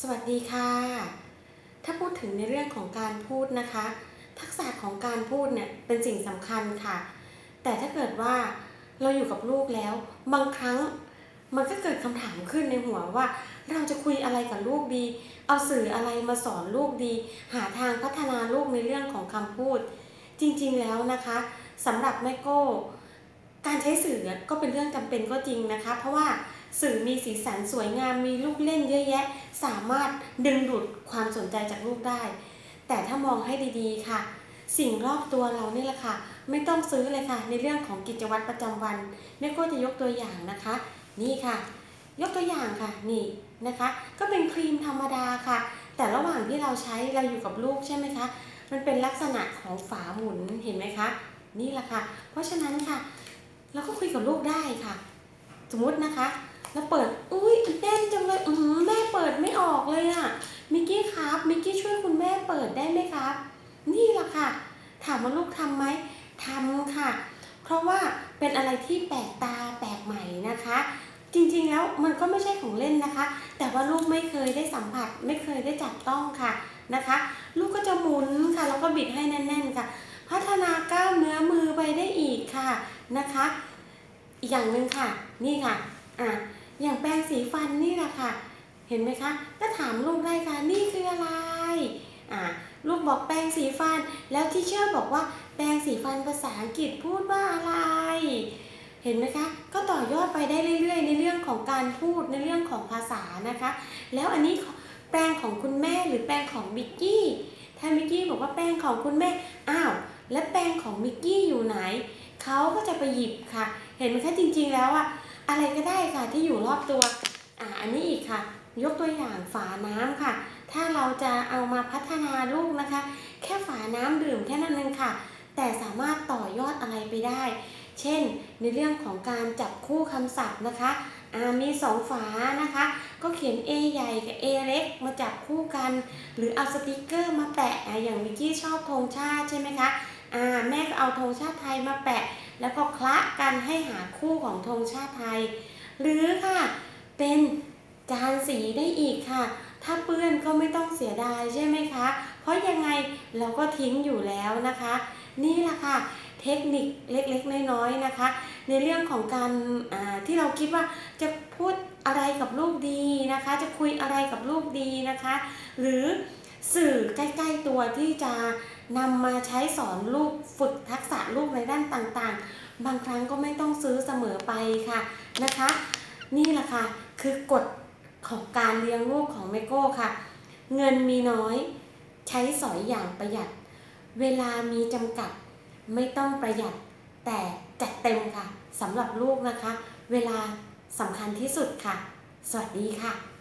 สวัสดีค่ะ ถ้าพูดถึงในเรื่องของการพูดนะคะ ทักษะของการพูดเนี่ยเป็นสิ่งสำคัญค่ะ แต่ถ้าเกิดว่าเราอยู่กับลูกแล้ว บางครั้งมันก็เกิดคำถามขึ้นในหัวว่า เราจะคุยอะไรกับลูกดี เอาสื่ออะไรมาสอนลูกดี หาทางพัฒนาลูกในเรื่องของคำพูด จริงๆแล้วนะคะสำหรับแม่โก้ การใช้สื่อเนี่ยก็เป็นเรื่องจำเป็นก็จริงนะคะ เพราะว่า สื่อมีสีสันสวยงามมีลูกเล่นเยอะแยะ สามารถดึงดูดความสนใจจากลูกได้ แต่ถ้ามองให้ดีๆค่ะ สิ่งรอบตัวเรานี่แหละค่ะ ไม่ต้องซื้อเลยค่ะ ในเรื่องของกิจวัตรประจำวันแม่ก้จะยกตัวอย่างนะคะ นี่ค่ะ ยกตัวอย่างค่ะนี่นะคะ ก็เป็นครีมธรรมดาค่ะ แต่ระหว่างที่เราใช้เราอยู่กับลูกใช่ไหมคะมันเป็นลักษณะของฝาหมุนเห็นไหมคะ นี่แหละค่ะ เพราะฉะนั้นค่ะ เราก็คุยกับลูกได้ค่ะ สมมตินะคะ แล้วเปิด อุ้ยแน่นจังเลยอือแม่เปิดไม่ออกเลยอะมิกกี้ครับ มิกกี้ช่วยคุณแม่เปิดได้ไหมครับ นี่แหละค่ะ ถามว่าลูกทำไหมทำค่ะ เพราะว่าเป็นอะไรที่แปลกตาแปลกใหม่นะคะ จริงๆแล้วมันก็ไม่ใช่ของเล่นนะคะ แต่ว่าลูกไม่เคยได้สัมผัส ไม่เคยได้จับต้องค่ะนะคะ ลูกก็จะหมุนค่ะ แล้วก็บิดให้แน่น ๆ ค่ะ พัฒนากล้ามเนื้อมือไปได้อีกค่ะนะคะ อีกอย่างหนึ่งค่ะ นี่ค่ะ อะ อย่างแปรงสีฟันนี่แหละค่ะ เห็นไหมคะก็ถามลูกได้ค่ะนี่คืออะไรอะลูกบอกแปรงสีฟัน แล้วที่เชื่อบอกว่าแปรงสีฟันภาษาอังกฤษพูดว่าอะไร เห็นไหมคะ ก็ต่อยอดไปได้เรื่อย ๆ ในเรื่องของการพูดในเรื่องของภาษานะคะ แล้วอันนี้แปรงของคุณแม่หรือแปรงของมิกกี้ถ้ามิกกี้บอกว่าแปรงของคุณแม่อ้าวแล้วแปรงของมิกกี้อยู่ไหนเขาก็จะไปหยิบค่ะ เห็นไหมคะจริงๆแล้วอะ อะไรก็ได้ค่ะที่อยู่รอบตัวอ่าอันนี้อีกค่ะ ยกตัวอย่างฝาน้ำค่ะ ถ้าเราจะเอามาพัฒนาลูกนะคะ แค่ฝาน้ำดื่มแค่นั้นเองค่ะ แต่สามารถต่อยอดอะไรไปได้ เช่น ในเรื่องของการจับคู่คำศัพท์นะคะอ่ามีสองฝานะคะ ก็เขียน A ใหญ่กับ A เล็กมาจับคู่กัน หรือเอาสติกเกอร์มาแปะอย่างวิกกี้ชอบธงชาติใช่ไหมคะอ่าแม่ก็เอาธงชาติไทยมาแปะ แล้วก็คละกันให้หาคู่ของธงชาติไทย หรือค่ะเป็นจานสีได้อีกค่ะ ถ้าเปื้อนก็ไม่ต้องเสียดายใช่ไหมคะ เพราะยังไงเราก็ทิ้งอยู่แล้วนะคะ นี่แหละค่ะเทคนิคเล็กๆ น้อยๆนะคะ ในเรื่องของการที่เราคิดว่าจะพูดอะไรกับลูกดีนะคะ จะคุยอะไรกับลูกดีนะคะ หรือ สื่อใกล้ ๆ ตัวที่จะนำมาใช้สอนลูกฝึกทักษะลูกในด้านต่างๆ บางครั้งก็ไม่ต้องซื้อเสมอไปค่ะนะคะ นี่แหละค่ะ คือกฎของการเลี้ยงลูกของเมโก้ค่ะ เงินมีน้อย ใช้สอยอย่างประหยัด เวลามีจำกัด ไม่ต้องประหยัด แต่จัดเต็มค่ะสำหรับลูกนะคะ เวลาสำคัญที่สุดค่ะ สวัสดีค่ะ